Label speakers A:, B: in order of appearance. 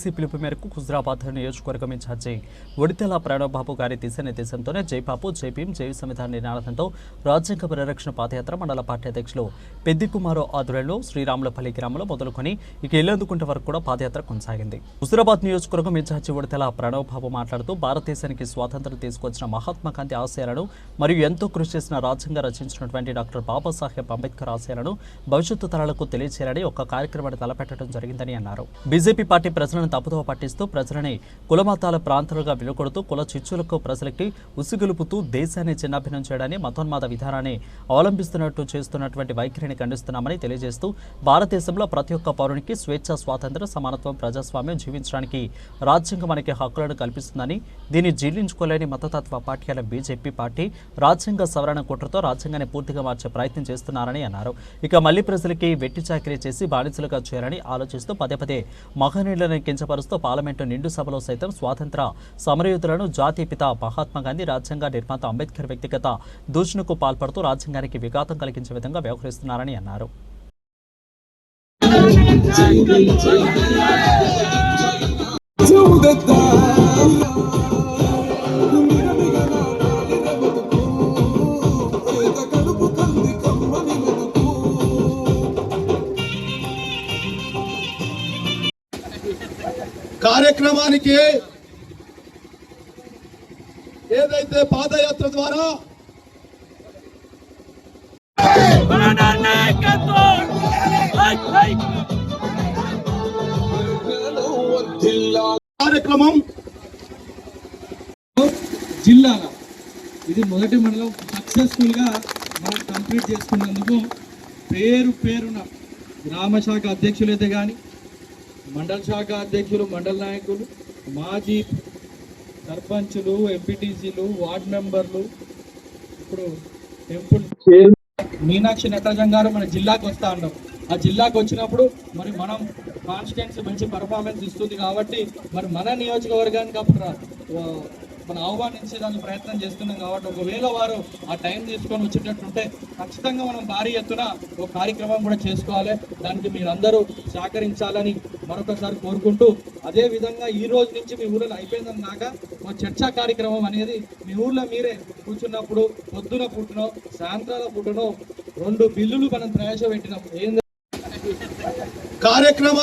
A: BC పిలుపు మేరకు హుజరాబాద్ నియోజకవర్గం ఇన్ఛార్జి ఒడితెల ప్రణవ్బాబు గారి దిశానిర్దేశంతోనే జై జైభీం జై జై సంవిధాన నినాదంతో రాజ్యాంగ పరిరక్షణ పాదయాత్ర మండల పార్టీ అధ్యక్షులు పెద్ది కుమారు ఆధ్వర్యంలో శ్రీరాములపల్లి గ్రామంలో మొదలుకొని ఇక ఇల్లందుకుంట వరకు కూడా పాదయాత్ర కొనసాగింది. హుజరాబాద్ నియోజకవర్గం ఇన్ఛార్జి ఒడితెల ప్రణవ్బాబు మాట్లాడుతూ భారతదేశానికి స్వాతంత్రం తీసుకొచ్చిన మహాత్మా గాంధీ ఆశయాలను మరియు ఎంతో కృషి చేసిన రాజ్యాంగ రచించినటువంటి డాక్టర్ బాబాసాహెబ్ అంబేద్కర్ ఆశయాలను భవిష్యత్తు తరాలకు తెలియచేయాలని ఒక కార్యక్రమాన్ని తలపెట్టడం జరిగిందని అన్నారు. బీజేపీ పార్టీ ప్రజలను తప్పుదో పట్టిస్తూ ప్రజలని కులమతాల ప్రాంతాలుగా వెలుకొడుతూ కుల చిచ్చులకు ప్రజలకి ఉసిగొలుపుతూ దేశాన్ని చిన్నాభిన్నం చేయడాన్ని మతోన్మాద విధానాన్ని అవలంబిస్తున్నట్టు చేస్తున్నటువంటి వైఖరిని ఖండిస్తున్నామని తెలియజేస్తూ భారతదేశంలో ప్రతి ఒక్క పౌరునికి స్వేచ్ఛ స్వాతంత్ర సమానత్వం ప్రజాస్వామ్యం జీవించడానికి రాజ్యాంగం మనకి హక్కులను కల్పిస్తుందని దీన్ని జీర్ణించుకోలేని మతతత్వ పార్టీల బీజేపీ పార్టీ రాజ్యాంగ సవరణ కుట్రతో రాజ్యాంగాన్ని పూర్తిగా మార్చే ప్రయత్నం చేస్తున్నారని అన్నారు. ఇక మళ్ళీ ప్రజలకి వెట్టి చాకరీ చేసి బానిసలుగా చేయాలని ఆలోచిస్తూ పదే పదే మహనీయులను కించపరుస్తూ పార్లమెంటు నిండు సభలో సైతం స్వాతంత్ర సమరయోధులను జాతీయ పిత మహాత్మా గాంధీ రాజ్యాంగ నిర్మాత అంబేద్కర్ వ్యక్తిగత దూషణకు పాల్పడుతూ రాజ్యాంగానికి విఘాతం కలిగించే విధంగా వ్యవహరిస్తున్నారని అన్నారు.
B: కార్యక్రమానికి ఏదైతే పాదయాత్ర ద్వారా కార్యక్రమం
C: జిల్లాల ఇది మొదటి మండలం సక్సెస్ఫుల్గా మనం కంప్లీట్ చేసుకున్నందుకు పేరు పేరున గ్రామ శాఖ అధ్యక్షులైతే కానీ మండల శాఖ అధ్యక్షులు మండల నాయకులు మాజీ సర్పంచులు ఎంపీటీసీలు వార్డ్ మెంబర్లు ఇప్పుడు టెంపుల్ మీనాక్షి నటరాజన్ గారు మన జిల్లాకు వస్తా ఉన్నాం ఆ జిల్లాకు వచ్చినప్పుడు మరి మనం కాన్స్టిట్యున్సీ మంచి పర్ఫార్మెన్స్ ఇస్తుంది కాబట్టి మరి మన నియోజకవర్గానికి అప్పుడు రా- మనం ఆహ్వానించేదానికి ప్రయత్నం చేస్తున్నాం కాబట్టి ఒకవేళ వారు ఆ టైం తీసుకొని వచ్చేటట్టుంటే ఖచ్చితంగా మనం భారీ ఎత్తున ఒక కార్యక్రమం కూడా చేసుకోవాలి. దానికి మీరందరూ సహకరించాలని మరొకసారి కోరుకుంటూ అదేవిధంగా ఈ రోజు నుంచి మీ ఊళ్ళో అయిపోయిందన్నాక ఒక చర్చా కార్యక్రమం అనేది మీ ఊళ్ళో మీరే కూర్చున్నప్పుడు పొద్దున పుట్టునో సాయంత్రాల పూటనో రెండు బిల్లులు మనం ప్రవేశపెట్టినాం ఏం
B: కార్యక్రమానికి